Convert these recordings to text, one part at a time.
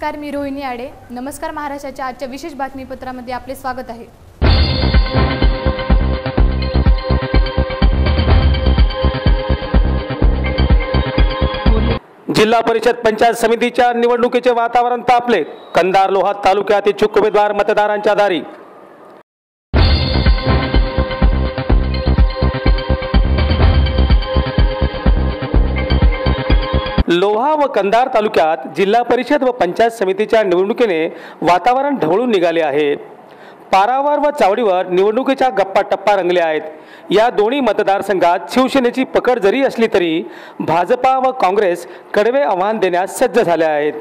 नमस्कार मी रोहिणी आडे. नमस्कार महाराष्ट्राच्या आजच्या विशेष बातमीपत्रामध्ये आपले स्वागत आहे. जिल्हा परिषद पंचायत समितीच्या निवडणुकीचे वातावरण तापले. कंधार लोहा तालुक्यातील चुक उमेदवार मतदारांच्या दारी. लोहा व कंधार तालुक्यात जिल्हा परिषद व पंचायत समितीच्या निवडणुकीने वातावरण ढवळून निघाले आहे. पारावर व चावडीवर निवडणुकीच्या गप्पा टप्पा रंगल्या आहेत. या दोन्ही मतदारसंघात शिवसेनेची पकड जरी असली तरी भाजपा व काँग्रेस कडवे आव्हान देण्यास सज्ज झाल्या आहेत.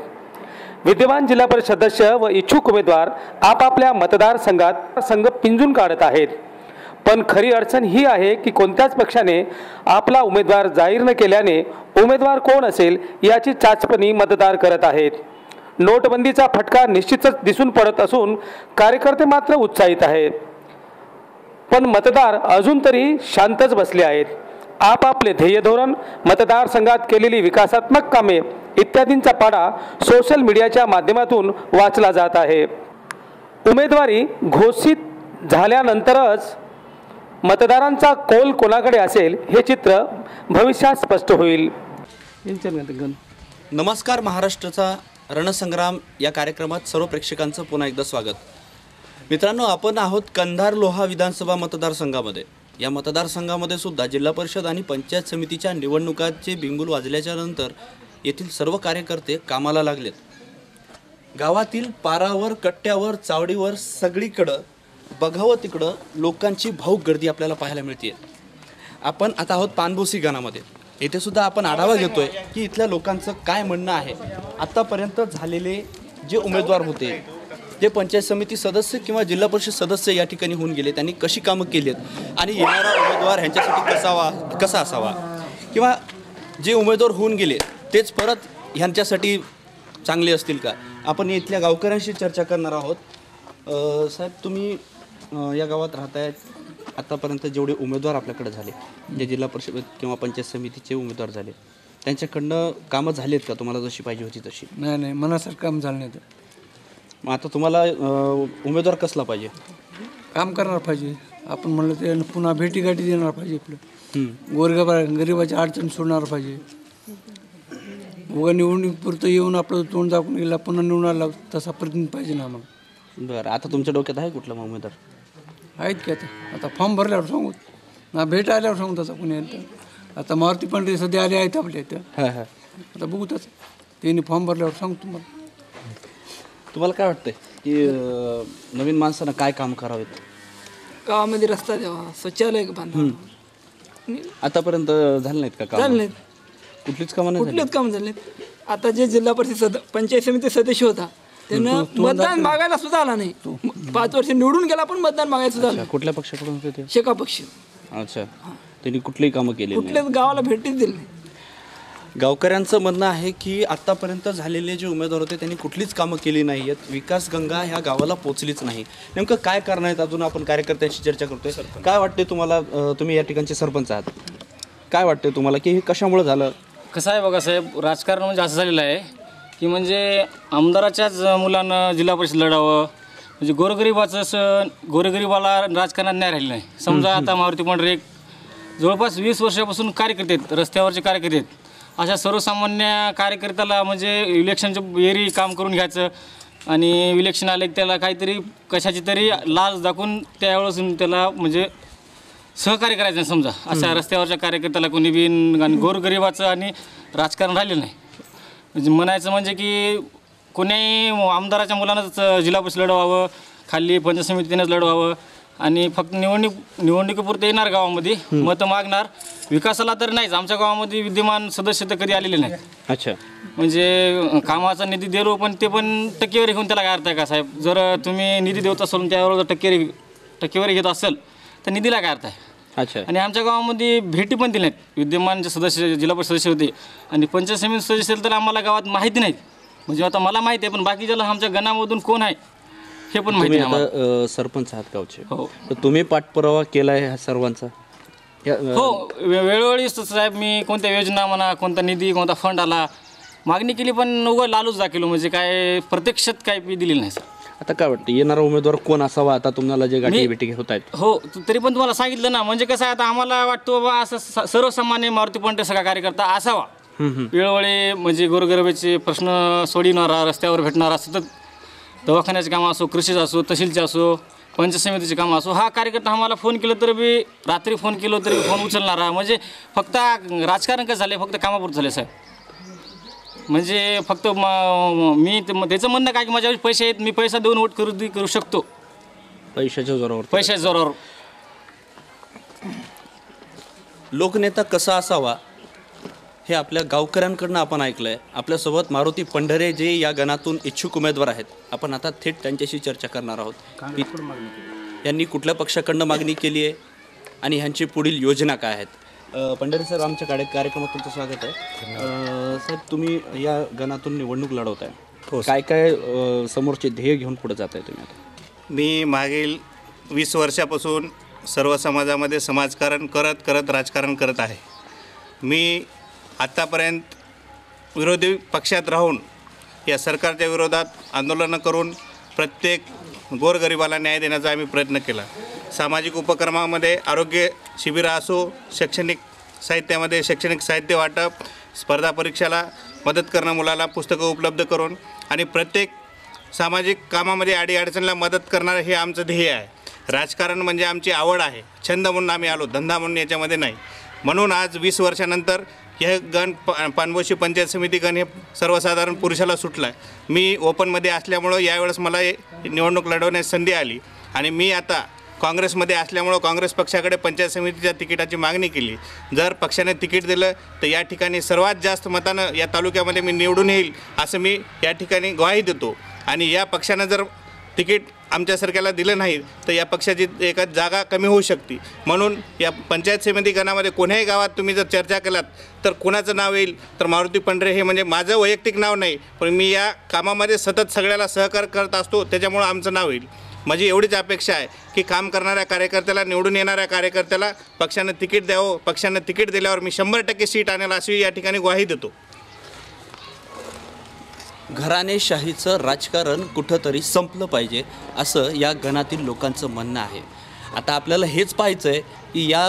विद्यमान जिल्हा परिषद सदस्य व इच्छुक उमेदवार आपापल्या मतदारसंघात संघ पिंजून काढत आहेत. पण खरी अडचण ही आहे की कोणत्याच पक्षाने आपला उमेदवार जाहीर न केल्याने उमेदवार कोण असेल याची चाचपणी मतदार करत आहेत. नोटबंदीचा फटका निश्चितच दिसून पडत असून कार्यकर्ते मात्र उत्साहित आहेत. पण मतदार अजून तरी शांतच बसले आहेत. आपापले ध्येय धोरण मतदारसंघात केलेली विकासात्मक कामे इत्यादींचा पाडा सोशल मीडियाच्या माध्यमातून वाचला जात आहे. उमेदवारी घोषित झाल्यानंतरच मतदारांचा कौल कोणाकडे असेल हे चित्र भविष्यात स्पष्ट होईल. नमस्कार महाराष्ट्राचा रणसंग्राम या कार्यक्रमात सर्व प्रेक्षकांचं पुन्हा एकदा स्वागत. मित्रांनो आपण आहोत कंधार लोहा विधानसभा मतदारसंघामध्ये. या मतदारसंघामध्ये सुद्धा जिल्हा परिषद आणि पंचायत समितीच्या निवडणुकांचे बिंगुल वाजल्याच्या नंतर येथील सर्व कार्यकर्ते कामाला लागलेत. गावातील पारावर कट्ट्यावर चावडीवर सगळीकडं बघावं तिकडं लोकांची भाऊक गर्दी आपल्याला पाहायला मिळते आपण आता आहोत पानबोसी गानामध्ये. येथे सुद्धा आपण आढावा घेतोय की इथल्या लोकांचं काय म्हणणं आहे. आत्तापर्यंत झालेले जे उमेदवार होते जे पंचायत समिती सदस्य किंवा जिल्हा परिषद सदस्य या ठिकाणी होऊन गेले त्यांनी कशी कामं केली आहेत आणि येणारा उमेदवार ह्यांच्यासाठी कसावा कसा असावा? किंवा जे उमेदवार होऊन गेले तेच परत ह्यांच्यासाठी चांगले असतील का? आपण इथल्या गावकऱ्यांशी चर्चा करणार आहोत. साहेब तुम्ही या गावात राहतायत आतापर्यंत जेवढे उमेदवार आपल्याकडे झाले जे जिल्हा परिषद किंवा पंचायत समितीचे उमेदवार झाले त्यांच्याकडनं कामं झालीत का तुम्हाला जशी पाहिजे होती तशी? नाही नाही मनासारखं काम झालं नाही तर. मग आता तुम्हाला अ, उमेदवार कसला पाहिजे? काम करणार पाहिजे. आपण म्हणलं ते पुन्हा भेटीगाठी देणार पाहिजे आपलं. गोरगबा गरिबाची अडचण सोडणार पाहिजे. उगा निवडणुकीपुरतं येऊन आपलं तोंड दाखवून गेला पुन्हा निवडून आला तसा प्रतिनिधी पाहिजे ना आम्हाला. बरं आता तुमच्या डोक्यात आहे कुठला मग उमेदवार? आहेत की आता? आता फॉर्म भरल्यावर सांगू. ना भेट आल्यावर सांगू तसा कोणी तर आता मारुती पांढरे सध्या आले आहेत आपल्या इथं. हां हां. आता बघू तसं. त्यांनी फॉर्म भरल्यावर सांगू तुम्हाला तुम्हाला काय वाटतंय की नवीन माणसानं काय काम करावेत? गावामध्ये रस्ता द्यावा शौचालय बांधावं. आतापर्यंत झालं नाहीत का काम? झालं नाहीत. कुठलीच कामं नाही? कुठलेच काम झाले नाहीत. आता जे जिल्हा परिषद सद पंचायत समिती सदस्य होता त्यानं मतदान मागायला सुद्धा आला नाही. पाच वर्ष निवडून गेला पण मतदान मागायला सुद्धा आला अच्छा, कुठल्या पक्षाकडून होते ते. शेका पक्षी. अच्छा. त्यांनी कुठलीही कामं केली नाही. कुठल्याच गावाला भेटीच दिली नाही. गावकऱ्यांचं म्हणणं आहे की आतापर्यंत झालेले जे उमेदवार होते त्यांनी कुठलीच कामं केली नाही आहेत विकास गंगा ह्या गावाला पोचलीच नाही. नेमकं काय कारण आहेत? अजून आपण कार्यकर्त्यांशी चर्चा करतोय. काय वाटते तुम्हाला अं, तुम्ही या ठिकाणचे सरपंच आहात? काय वाटते तुम्हाला? की हे कशामुळे झालं? कसं आहे बघा साहेब राजकारण म्हणजे असं झालेलं आहे. की म्हणजे आमदाराच्याच मुलांना जिल्हा परिषद लढावं. म्हणजे गोरगरिबाचं असं गोरगरिबाला राजकारणात नाही राहिलं नाही. समजा आता मारुती पांढरे एक जवळपास वीस वर्षापासून कार्यकर्ते आहेत रस्त्यावरचे कार्यकर्ते आहेत. अशा सर्वसामान्य कार्यकर्त्याला म्हणजे इलेक्शनचं एरी काम करून घ्यायचं आणि इलेक्शन आले की त्याला काहीतरी कशाची तरी लाच दाखवून त्यावेळेस त्याला म्हणजे सहकार्य करायचं समजा. अशा रस्त्यावरच्या कार्यकर्त्याला कोणी बी आणि गोरगरिबाचं आणि राजकारण राहिलेलं नाही. म्हणजे म्हणायचं म्हणजे की कोण्याही आमदाराच्या मुलांनाच जिल्हा परिषद लढवावं खाली पंचायत समितीनेच लढवावं आणि फक्त निवडणूक निवडणुकीपुरतं येणार गावामध्ये मतं मागणार. विकासाला तर नाहीच. आमच्या गावामध्ये विद्यमान सदस्य तर कधी आलेले नाही अच्छा. म्हणजे कामाचा निधी दिलो पण ते पण टक्केवारी घेऊन त्याला काय अर्थ आहे का साहेब? जर तुम्ही निधी देत असाल त्यावर जर टक्केवारी टक्केवारी घेत असेल तर निधीला काय अर्थ आहे? अच्छा. आणि आमच्या गावामध्ये भेटी पण दिल्या नाहीत. विद्यमान जे सदस्य जिल्हा परिषद सदस्य होते. आणि पंचायत समिती सदस्य असेल तर आम्हाला गावात माहिती नाहीत. म्हणजे आता मला माहिती आहे पण बाकीच्याला आमच्या गणामधून कोण आहे हे पण माहिती तुम्ही नाही आता आम्हाला. अं, सरपंच आहात गावचे. हो. तर तुम्ही पाठपुरावा केलाय ह्या सर्वांचा? या, अं, हो वे- वेळोवेळी स- साहेब मी कोणत्या योजना म्हणा कोणता निधी कोणता फंड आला मागणी केली पण उगं लालूच दाखवलं. म्हणजे काय प्रत्यक्षात काय बी दिलेलं नाही सर. आता काय वाटतं येणारा उमेदवार कोण असावा? आता तुम्हाला जे गाठी मी- भेटी होत आहेत हो त- तरी पण तुम्हाला सांगितलं ना म्हणजे कसं आहे आता आम्हाला वाटतं बाबा असं स- सर्वसामान्य मारुती पंट सगळा कार्यकर्ता असावा. वेळोवेळी म्हणजे गोरगरिबाचे प्रश्न सोडविणारा रस्त्यावर भेटणारा सतत दवाखान्याचे कामं असो कृषीचं असो तहसीलचे असो पंचायत समितीचे कामं असो हा कार्यकर्ता आम्हाला फोन केलं तर बी रात्री फोन केलं तरी फोन उचलणारा. म्हणजे फक्त राजकारण कसं झालं फक्त कामापुरतं झाले साहेब. म्हणजे फक्त म- मी ते- म- त्याचं म्हणणं काय की माझ्यावर पैसे आहेत मी पैसा देऊन वोट खरेदी करू शकतो. पैशाच्या जोरावर पैशाच्या जोरावर. लोकनेता कसा असावा हे आपल्या गावकऱ्यांकडनं आपण ऐकलं आहे आपल्यासोबत मारुती पंढरे जे या गणातून इच्छुक उमेदवार आहेत आपण आता थेट त्यांच्याशी चर्चा करणार आहोत. की यांनी कुठल्या पक्षाकडनं मागणी केली आहे? आणि ह्यांची पुढील योजना काय आहेत? अ, पंढरे सर आमच्या कार्य कार्यक्रमात तुमचं स्वागत आहे. अ, साहेब तुम्ही या गणातून निवडणूक लढवत आहे काय काय अ, समोरचे ध्येय घेऊन पुढे जात आहे तुम्ही आता? मी मागील वीस वर्षापासून सर्व समाजामध्ये समाजकारण करत करत राजकारण करत आहे. मी आत्तापर्यंत विरोधी पक्षात राहून या सरकारच्या विरोधात आंदोलनं करून प्रत्येक गोरगरिबाला न्याय देण्याचा आम्ही प्रयत्न केला. सामाजिक उपक्रमामध्ये आरोग्य शिबिरं असो शैक्षणिक साहित्यामध्ये शैक्षणिक साहित्य वाटप स्पर्धा परीक्षाला मदत करणं मुलाला पुस्तकं उपलब्ध करून आणि प्रत्येक सामाजिक कामामध्ये अडीअडचणीला मदत करणारं हे आमचं ध्येय आहे. राजकारण म्हणजे आमची आवड आहे. छंद म्हणून आम्ही आलो धंदा म्हणून याच्यामध्ये नाही. म्हणून आज वीस वर्षानंतर हे गण प पानबोशी पंचायत समिती गण हे सर्वसाधारण पुरुषाला सुटलं आहे मी ओपनमध्ये असल्यामुळं यावेळेस मला हे निवडणूक लढवण्याची संधी आली आणि मी आता काँग्रेसमध्ये असल्यामुळं काँग्रेस पक्षाकडे पंचायत समितीच्या तिकिटाची मागणी केली. जर पक्षाने तिकीट दिलं तर या ठिकाणी सर्वात जास्त मतानं या तालुक्यामध्ये मी निवडून येईल असं मी या ठिकाणी ग्वाही देतो. आणि या पक्षानं जर तिकीट आमच्यासारख्याला दिलं नाही तर या पक्षाची एका जागा कमी होऊ शकते. म्हणून या पंचायत समिती गणामध्ये कोण्याही गावात तुम्ही जर चर्चा केलात तर कोणाचं नाव येईल? तर मारुती पंढरे हे म्हणजे माझं वैयक्तिक नाव नाही पण मी या कामामध्ये सतत सगळ्याला सहकार करत असतो त्याच्यामुळं आमचं नाव येईल. माझी एवढीच अपेक्षा आहे की काम करणाऱ्या कार्यकर्त्याला निवडून येणाऱ्या कार्यकर्त्याला पक्षानं तिकीट द्यावं पक्षानं तिकीट दिल्यावर मी शंभर टक्के सीट आणेल अशी या ठिकाणी ग्वाही देतो. घराणेशाहीचं राजकारण कुठंतरी संपलं पाहिजे असं या गणातील लोकांचं म्हणणं आहे. आता आपल्याला हेच पाहायचं आहे की या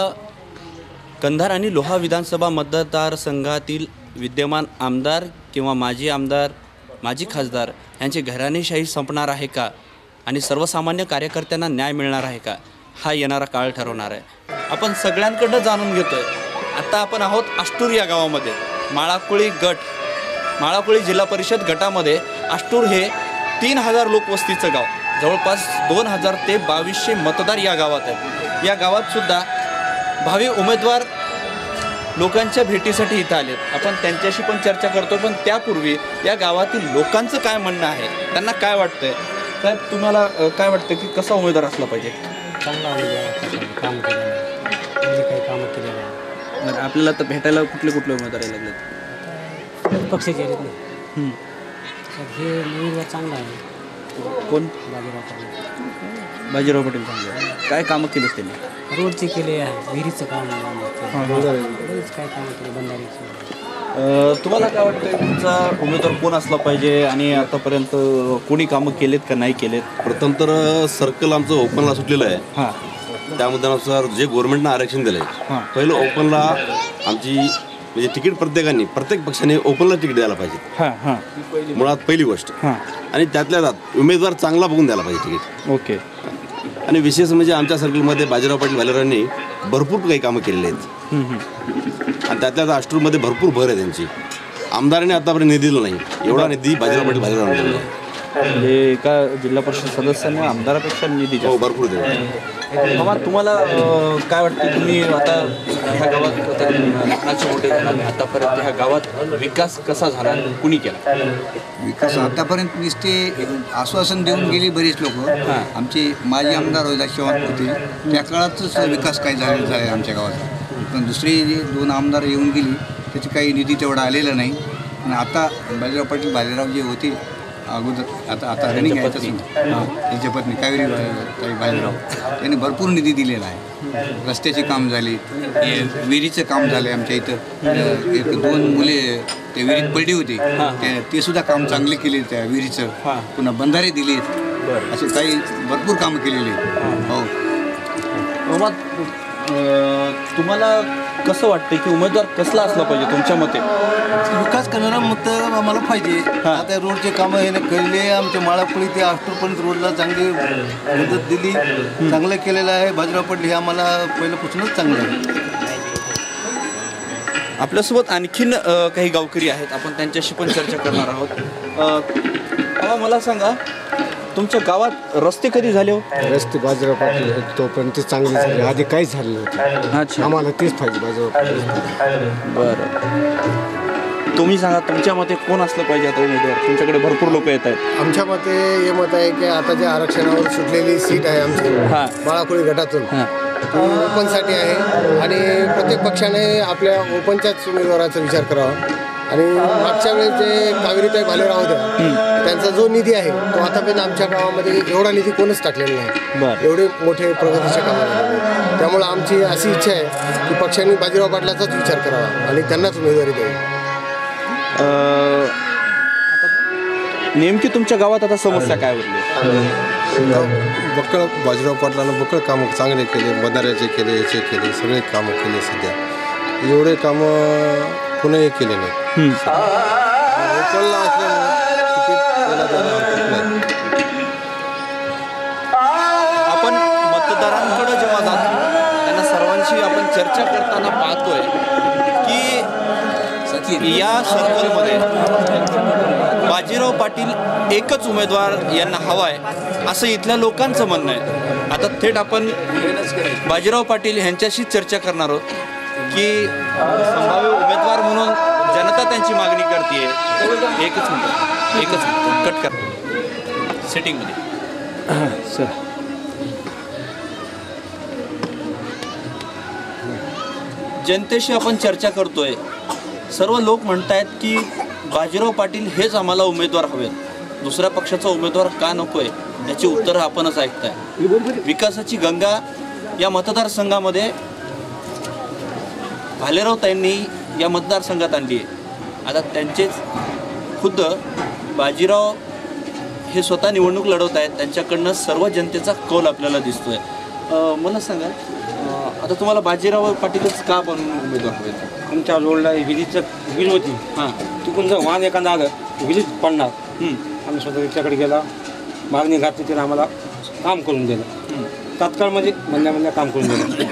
कंधार आणि लोहा विधानसभा मतदारसंघातील विद्यमान आमदार किंवा माजी आमदार माजी खासदार यांची घराणेशाही संपणार आहे का? आणि सर्वसामान्य कार्यकर्त्यांना न्याय मिळणार आहे का? हा येणारा काळ ठरवणार आहे. आपण सगळ्यांकडनं जाणून घेतो आहे आत्ता आपण आहोत आष्टूर या गावामध्ये. माळाकुळी गट. माळाकुळी जिल्हा परिषद गटामध्ये आष्टूर हे तीन हजार लोकवस्तीचं गाव. जवळपास दोन हजार ते बावीसशे मतदार या गावात आहेत. या गावातसुद्धा भावी उमेदवार लोकांच्या भेटीसाठी इथं आलेत. आपण त्यांच्याशी पण चर्चा करतो पण त्यापूर्वी या गावातील लोकांचं काय म्हणणं आहे? त्यांना काय वाटतंय? साहेब तुम्हाला अ, काय वाटतं की कसा उमेदवार असला पाहिजे? चांगला काम केलं म्हणजे काही कामं केलेलं आहे बरं, आपल्याला तर भेटायला कुठले कुठले उमेदवार यायला लागलेत? पक्षाचे आहेत ना. तर हे उमेदवार चांगला आहे. कोण? बाजीराव पाटील. बाजीराव पटेल चांगले. काय कामं केलीच त्यांनी? रोडचे केले आहे विहिरीचं काम बरेच काय कामं केले बंधारीचे तुम्हाला काय वाटतं तुमचा उमेदवार कोण असला पाहिजे आणि आतापर्यंत कोणी कामं केलेत का नाही केलेत? प्रथम तर सर्कल आमचं ओपनला सुटलेलं आहे. त्यानुसार जे गव्हर्नमेंटनं आरक्षण दिलंय हां. पहिलं ओपनला आमची म्हणजे तिकीट प्रत्येकाने प्रत्येक पक्षाने ओपनला तिकीट द्यायला पाहिजे. हां हां. मुळात पहिली गोष्ट. आणि त्यातल्या त्यात उमेदवार चांगला बघून द्यायला पाहिजे तिकीट. ओके. आणि विशेष म्हणजे आमच्या सर्कलमध्ये बाजीराव पाटील भालेरावांनी भरपूर काही कामं केलेली आहेत. आणि त्यातल्या त्यात आष्टूरमध्ये भरपूर भर आहे त्यांची. आमदाराने आतापर्यंत निधी दिला नाही. एवढा निधी भाजपा पाटील भालेरावांनी म्हणजे एका जिल्हा परिषद सदस्याने आमदारापेक्षा निधी हो. भरपूर मामा तुम्हाला काय वाटतं? तुम्ही आता ह्या गावात आता मोठे आतापर्यंत ह्या गावात विकास कसा झाला कुणी केला? विकास आतापर्यंत नुसते आश्वासन देऊन गेली बरीच लोक. आमचे माजी आमदार होते शिवान होते. त्या काळातच विकास काही झाले झाले आमच्या गावात पण दुसरे जे दोन आमदार येऊन गेली त्याची काही निधी तेवढा आलेला नाही. आणि आता बाजीराव पाटील बाजीराव जे होते अगोदर आता आता रनिंग आहे तसं. हां त्यांच्या पत्नी. कावेरी काही बाजीराव त्यांनी भरपूर निधी दिलेला आहे. रस्त्याचे काम झाले. विहिरीचं काम झालं आमच्या इथं. एक दोन मुले ते विहिरीत पडली होती. त्या ते सुद्धा काम चांगले केले त्या विहिरीचं. पुन्हा बंधारे दिलेत असे काही भरपूर कामं केलेली. हो. तुम्हाला कसं वाटतं की उमेदवार कसला असला पाहिजे तुमच्या मते? विकास करणारा मत आम्हाला पाहिजे. आता रोडचे कामं हे केलेले आहे आमच्या माळापुळी ते आष्टूरपर्यंत रोडला चांगली मदत दिली. चांगलं केलेलं आहे. बाजूला पडली हे आम्हाला पहिल्यापासूनच चांगलं आहे आपल्यासोबत आणखीन अ, काही गावकरी आहेत. आपण त्यांच्याशी पण चर्चा करणार आहोत. अ, मला सांगा तुमच्या गावात रस्ते कधी झाले हो? रस्ते बाजूला पाटील होते तोपर्यंत चांगले झाले. आधी काहीच झालं नव्हतं. आम्हाला तेच पाहिजे बाजूला बरं. तुम्ही सांगा तुमच्या मते कोण असलं पाहिजे आता उमेदवार? तुमच्याकडे भरपूर लोक येत आहेत. आमच्या मते हे मत आहे की आता जे आरक्षणावर सुटलेली सीट आहे आमची बाळाकोळी गटातून ती ओपनसाठी आहे. आणि प्रत्येक पक्षाने आपल्या ओपनच्याच उमेदवाराचा विचार करावा. आणि मागच्या वेळेस जे कावेरीताई भालेराव होत्या त्यांचा जो निधी आहे तो आतापर्यंत आमच्या गावामध्ये एवढा निधी कोणच टाकलेला नाही. एवढे मोठे प्रगतीचे कामं झालेले आहेत. त्यामुळं आमची अशी इच्छा आहे की पक्षांनी बाजीराव पाटलाचाच विचार करावा आणि त्यांनाच उमेदवारी द्यावी. नेमकी तुमच्या गावात आता समस्या काय उरली बक्कळ बाजीराव पाटलानं बक्कळ कामं चांगले केले बंधाऱ्याचे केले याचे केले सगळे कामं केले सध्या. एवढे कामं कुणीही केले नाही. लोकलला असल्यामुळे तिकीट त्याला द्यायला हरकत नाही आपण मतदारांकडे जेव्हा जातो त्यांना सर्वांशी आपण चर्चा करताना पाहतोय की या सर्कलमध्ये बाजीराव पाटील एकच उमेदवार यांना हवाय असं इथल्या लोकांचं म्हणणं आहे. आता थेट आपण बाजीराव पाटील यांच्याशी चर्चा करणार आहोत. की संभाव्य उमेदवार म्हणून जनता त्यांची मागणी करते एकच मिनिट एकच मिनिट कट कर. सेटिंगमध्ये सर जनतेशी आपण चर्चा करतोय. सर्व लोक म्हणतायत की बाजीराव पाटील हेच आम्हाला उमेदवार हवेत. दुसऱ्या पक्षाचा उमेदवार का नकोय याची उत्तरं आपणच ऐकताय. विकासाची गंगा या मतदारसंघामध्ये भालेराव ताईंनी या मतदारसंघात आणली आहे. आता त्यांचेच खुद्द बाजीराव हे स्वतः निवडणूक लढवत आहेत. त्यांच्याकडनं सर्व जनतेचा कौल आपल्याला दिसतोय. अं, मला सांगा आता तुम्हाला बाजीराव पाटीलच का बनवून उमेदवार हवेत आमच्या रोडला विहिरीचं विहीर होती. हां. तिकडून जर वाहन एखादा आलं विहिरीत पडणार. आम्ही स्वतः त्याच्याकडे गेला. मागणी घातली त्याने आम्हाला काम करून दिलं. तात्काळ म्हणजे म्हणल्या म्हणल्या काम करून दिलं.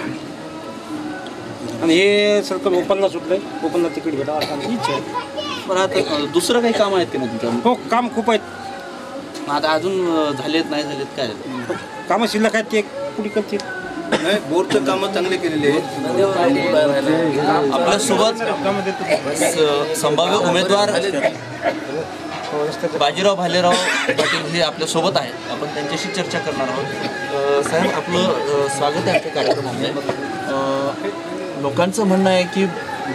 आणि हे सर्कल ओपनला सुटलंय. ओपनला तिकीट भेटावं असं इच्छा आहे. पण आता दुसरं काही काम आहेत का नाही तुमच्या हो काम खूप आहेत. आता अजून झालेत नाही झालेत काय कामं शिल्लक आहेत ते कुठे करतील? नाही बोरचं कामं चांगले केलेले आहेत. आपल्यासोबत स- संभाव्य उमेदवार बाजीराव भालेराव पाटील हे आपल्यासोबत आहेत. आपण त्यांच्याशी चर्चा करणार आहोत. अ, साहेब आपलं अ, स्वागत आहे आमच्या कार्यक्रमामध्ये. अ, लोकांचं म्हणणं आहे की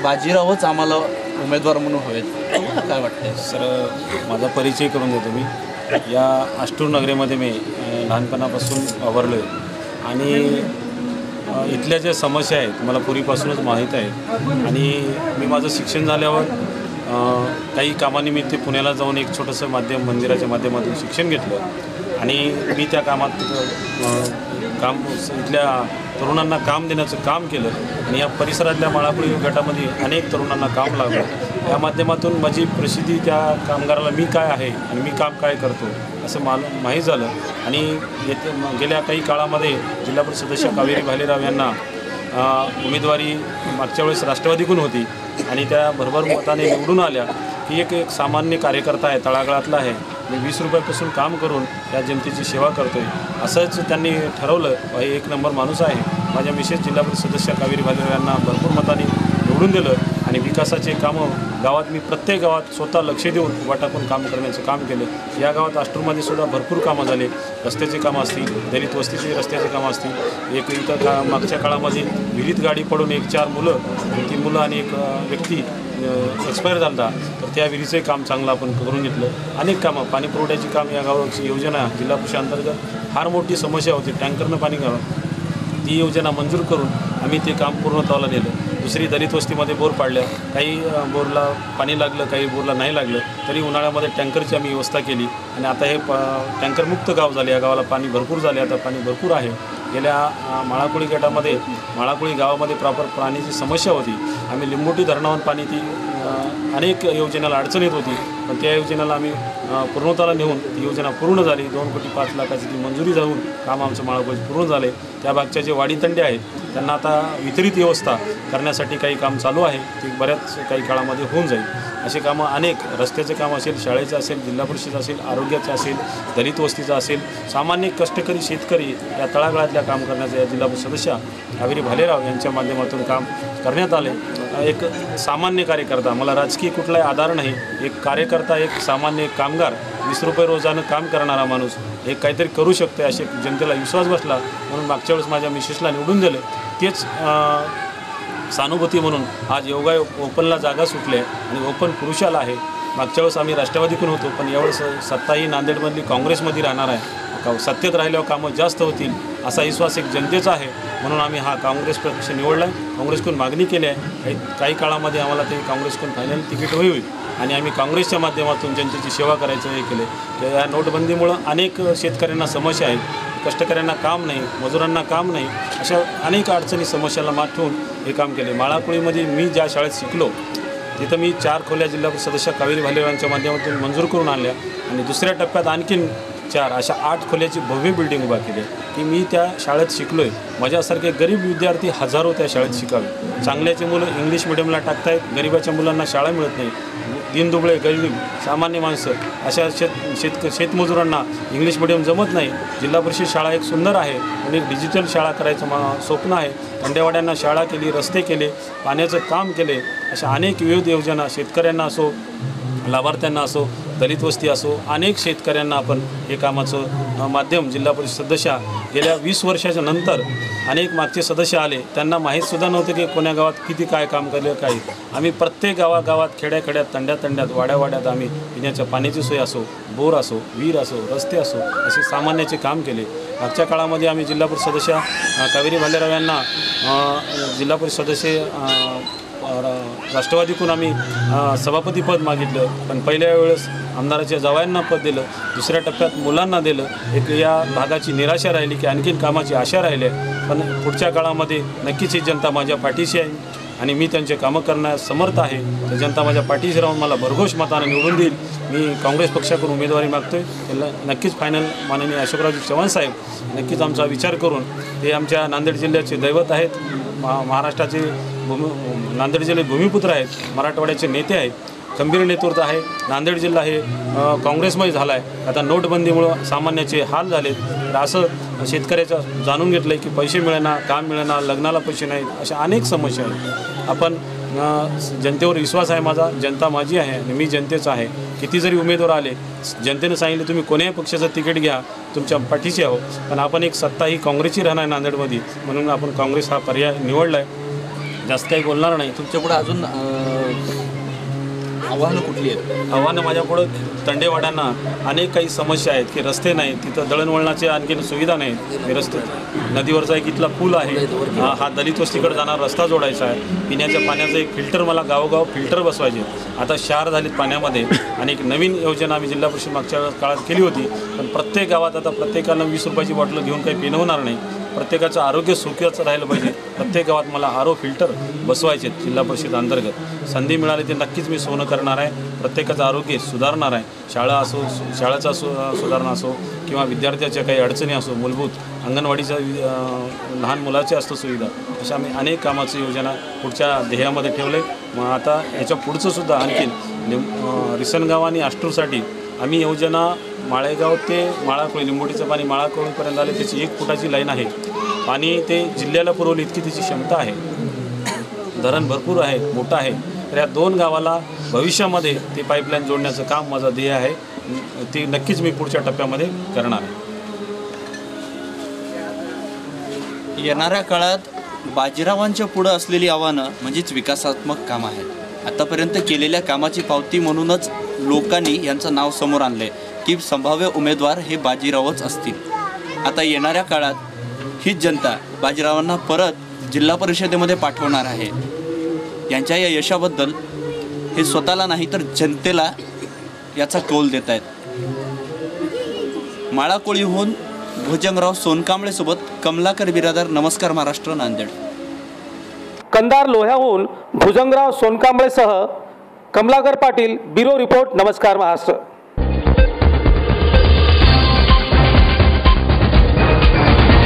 बाजीरावच आम्हाला उमेदवार म्हणून हवेत. तुम्हाला काय वाटतं सर माझा परिचय करून देतो मी. या आष्टूर नगरीमध्ये मी लहानपणापासून वावरलो आहे आणि इथल्या ज्या समस्या आहेत मला पूर्वीपासूनच माहीत आहे. आणि मी माझं शिक्षण झाल्यावर काही कामानिमित्त पुण्याला जाऊन एक छोटंसं माध्यम मंदिराच्या माध्यमातून शिक्षण घेतलं. आणि मी त्या कामात काम इथल्या तरुणांना काम देण्याचं काम केलं आणि या परिसरातल्या माळापुरी गटामध्ये अनेक तरुणांना काम लागलं. या माध्यमातून माझी प्रसिद्धी त्या कामगाराला मी काय आहे आणि मी काम काय करतो असं माल माहीत झालं. आणि येते गेल्या काही काळामध्ये जिल्हा परिषद सदस्य कावेरी भालेराव यांना उमेदवारी मागच्या वेळेस राष्ट्रवादीकडून होती आणि त्या भरभर मताने निवडून आल्या की एक एक सामान्य कार्यकर्ता आहे तळागाळातला आहे. मी वीस रुपयापासून काम करून या जनतेची सेवा करतो आहे असंच त्यांनी ठरवलं. हे एक नंबर माणूस आहे. माझ्या विशेष जिल्हा परिषद सदस्य कावेरी भालेराव यांना भरपूर मताने निवडून दिलं आणि विकासाचे कामं गावात मी प्रत्येक गावात स्वतः लक्ष देऊन वाटापून काम करण्याचं काम केलं. या गावात आष्टूरमध्ये सुद्धा भरपूर कामं झाले. रस्त्याचे कामं असतील दलित वस्तीचे रस्त्याचे कामं असतील. एक इथं का मागच्या काळामध्ये विहिरीत गाडी पडून एक चार मुलं तीन मुलं आणि एक व्यक्ती एक्सपायर झाला तर त्या विहिरीचंही काम चांगलं आपण करून घेतलं. अनेक कामं पाणी पुरवठ्याची काम या गावाची योजना जिल्हा परिषद अंतर्गत फार मोठी समस्या होती टँकरनं पाणी घालून. ती योजना मंजूर करून आम्ही ते काम पूर्णत्वाला नेलं. दुसरी दलित वस्तीमध्ये बोर पाडल्या. काही बोरला पाणी लागलं काही बोरला नाही लागलं तरी उन्हाळ्यामध्ये टँकरची आम्ही व्यवस्था केली. आणि आता हे प टँकरमुक्त गाव झाले. या गावाला पाणी भरपूर झाले. आता पाणी भरपूर आहे. गेल्या माळाकुळी गटामध्ये माळाकुळी गावामध्ये प्रॉपर पाण्याची समस्या होती. आम्ही लिंबोटी धरणावर पाणी ती अनेक योजनेला अडचण येत होती. पण त्या योजनेला आम्ही पूर्णताला पूर्णत्वाला नेऊन ती योजना पूर्ण झाली. दोन कोटी पाच लाखाची ती मंजुरी जाऊन काम आमचं माळाकुळी पूर्ण झाले. त्या भागच्या जे वाडीतंडे आहेत त्यांना आता वितरित व्यवस्था करण्यासाठी काही काम चालू आहे. ती बऱ्याच काही काळामध्ये होऊन जाईल. असे कामं अनेक रस्त्याचे काम असेल शाळेचं असेल जिल्हा परिषद असेल आरोग्याचं असेल दलित वस्तीचं असेल सामान्य कष्टकरी शेतकरी या तळागाळातल्या काम करण्याचं या जिल्हा परिषद सदस्या कावेरी भालेराव यांच्या माध्यमातून काम करण्यात आले. एक सामान्य कार्यकर्ता मला राजकीय कुठलाही आधार नाही एक कार्यकर्ता एक सामान्य कामगार वीस रुपये रोजानं काम करणारा माणूस एक काहीतरी करू शकते असे जनतेला विश्वास बसला म्हणून मागच्या वेळेस माझ्या मिसेसला निवडून दिले. तेच सानुभूती सहानुभूती म्हणून आज योगा ओपनला जागा सुटली आहे आणि ओपन पुरुषाला आहे. मागच्या वेळेस आम्ही राष्ट्रवादीतून होतो पण यावेळेस सत्ता ही नांदेडमधली काँग्रेसमध्ये राहणार आहे. सत्तेत राहिल्यावर कामं जास्त होतील असा विश्वास एक जनतेचा आहे म्हणून आम्ही हा काँग्रेस पक्ष निवडला आहे. काँग्रेसकडून मागणी केली आहे. काही काही काळामध्ये आम्हाला ते काँग्रेसकडून फायनल तिकीट होईल आणि आम्ही काँग्रेसच्या माध्यमातून जनतेची सेवा करायचं हे केले तर या नोटबंदीमुळं अनेक शेतकऱ्यांना समस्या आहेत. कष्टकऱ्यांना काम नाही मजुरांना काम नाही अशा अनेक अडचणी समस्याला मात ठेवून हे काम केले. माळाकुळीमध्ये मी ज्या शाळेत शिकलो तिथं मी चार खोल्या जिल्हा सदस्य कावेरी भालेरावांच्या माध्यमातून मंजूर करून आणल्या आणि दुसऱ्या टप्प्यात आणखीन चार अशा आठ खोल्याची भव्य बिल्डिंग उभा केली. की मी त्या शाळेत शिकलो आहे माझ्यासारखे गरीब विद्यार्थी हजारो त्या शाळेत शिकावे. चांगल्याचे मुलं इंग्लिश मिडियमला टाकतायत गरिबाच्या मुलांना शाळा मिळत नाही. दिनदुबळे गरीब सामान्य माणसं अशा शेत शेत शेतमजुरांना इंग्लिश मिडियम जमत नाही. जिल्हा परिषद शाळा एक सुंदर आहे आणि एक डिजिटल शाळा करायचं मा स्वप्न आहे. खंडेवाड्यांना शाळा केली रस्ते केले पाण्याचं काम केले अशा अनेक विविध योजना शेतकऱ्यांना असो लाभार्थ्यांना असो दलित वस्ती असो अनेक शेतकऱ्यांना आपण हे कामाचं माध्यम जिल्हा परिषद सदस्य गेल्या वीस वर्षाच्या नंतर अनेक मागचे सदस्य आले. त्यांना माहीतसुद्धा नव्हतं की कोण्या गावात किती काय काम केलं काय. आम्ही प्रत्येक गावागावात खेड्याखेड्यात तंड्या तंड्यात वाड्यावाड्यात आम्ही पिण्याच्या पाण्याची सोय असो बोर असो विहीर असो रस्ते असो असे सामान्याचे काम केले. मागच्या काळामध्ये आम्ही जिल्हा परिषद सदस्य कावेरी भालेराव यांना जिल्हा परिषद सदस्य राष्ट्रवादीकडून आम्ही सभापतीपद मागितलं. पण पहिल्या वेळेस आमदाराच्या जवायांना पद दिलं दुसऱ्या टप्प्यात मुलांना दिलं. एक या भागाची निराशा राहिली की आणखीन कामाची आशा राहिली आहे. पण पुढच्या काळामध्ये नक्कीच ही जनता माझ्या पाठीशी आहे. आणि मी त्यांचे कामं करण्यास समर्थ आहे. तर जनता माझ्या पाठीशी राहून मला भरघोष मताने निवडून देईल. मी काँग्रेस पक्षाकडून उमेदवारी मागतोय. त्याला नक्कीच फायनल माननीय अशोकरावजी चव्हाण साहेब नक्कीच आमचा विचार करून ते आमच्या नांदेड जिल्ह्याचे दैवत आहेत. महा महाराष्ट्राचे भूमी नांदेड जिल्ह्यात भूमिपुत्र आहेत. मराठवाड्याचे नेते आहेत. खंबीर नेतृत्व आहे. नांदेड जिल्हा हे काँग्रेसमध्ये काँग्रेसमय झाला आहे आता नोटबंदीमुळं सामान्याचे हाल झालेत. तर असं शेतकऱ्याचं जाणून घेतलं आहे की पैसे मिळेना काम मिळेना लग्नाला पैसे नाहीत अशा अनेक समस्या आहेत. आपण जनतेवर विश्वास आहे माझा. जनता माझी आहे आणि मी जनतेचा आहे. किती जरी उमेदवार आले जनतेनं सांगितले तुम्ही कोण्याही पक्षाचं तिकीट घ्या तुमच्या पाठीशी आहो पण आपण एक सत्ता ही काँग्रेसची राहणार आहे नांदेडमध्ये. म्हणून आपण काँग्रेस हा पर्याय निवडला आहे जास्त काही बोलणार नाही. तुमच्यापुढे अजून आव्हानं कुठली आहेत? आव्हानं माझ्यापुढं तंडेवाड्यांना अनेक काही समस्या आहेत की रस्ते नाहीत तिथं दळणवळणाचे आणखीन सुविधा नाहीत हे रस्ते. नदीवरचा एक इथला पूल आहे. हा दलित वस्तीकडे जाणारा रस्ता जोडायचा आहे. पिण्याच्या पाण्याचं एक फिल्टर मला गावोगाव फिल्टर बसवायचे आता शहर झालीत पाण्यामध्ये आणि एक नवीन योजना आम्ही जिल्हा परिषद मागच्या काळात केली होती. पण प्रत्येक गावात आता प्रत्येकानं वीस रुपयाची बॉटल घेऊन काही पिणं होणार नाही. प्रत्येकाचं आरोग्य सुखीचं राहिलं पाहिजे. प्रत्येक गावात मला आरो फिल्टर बसवायचे जिल्हा परिषद अंतर्गत. संधी मिळाली ते नक्कीच मी सोनं करणार आहे. प्रत्येकाचं आरोग्य सुधारणार आहे. शाळा असो सु- शाळेचा सु सुधारणा असो किंवा विद्यार्थ्याच्या काही अडचणी असो मूलभूत अंगणवाडीच्या वि- लहान मुलाची असतो सुविधा अशा आम्ही अनेक कामाची योजना पुढच्या ध्येयामध्ये ठेवले. मग आता याच्या पुढचं सुद्धा आणखीन रिसनगाव आणि आष्टूरसाठी आम्ही योजना माळेगाव ते माळाकोळी लिंबोटीचं पाणी माळाकोळीपर्यंत आले त्याची एक फुटाची लाईन आहे. पाणी ते जिल्ह्याला पुरवली इतकी त्याची क्षमता आहे. धरण भरपूर आहे मोठं आहे. तर या दोन गावाला भविष्यामध्ये ते पाईपलाईन जोडण्याचं काम माझं ध्येय आहे. ती नक्कीच मी पुढच्या टप्प्यामध्ये करणार आहे. येणाऱ्या काळात बाजीरावांच्या पुढं असलेली आव्हानं म्हणजेच विकासात्मक काम आहे आतापर्यंत केलेल्या कामाची पावती म्हणूनच लोकांनी यांचं नाव समोर आणलंय. की संभाव्य उमेदवार हे बाजीरावच असतील. आता येणाऱ्या काळात हीच जनता बाजीरावांना परत जिल्हा परिषदेमध्ये पाठवणार आहे. यांच्या या यशाबद्दल हे स्वतःला नाही तर जनतेला याचा कौल देत आहेत माळाकोळीहून भुजंगराव सोनकांबळेसोबत कमलाकर बिरादर नमस्कार महाराष्ट्र नांदेड. कंदार लोह्याहून भुजंगराव सोनकांबळेसह कमलाकर पाटील ब्युरो रिपोर्ट नमस्कार महाराष्ट्र.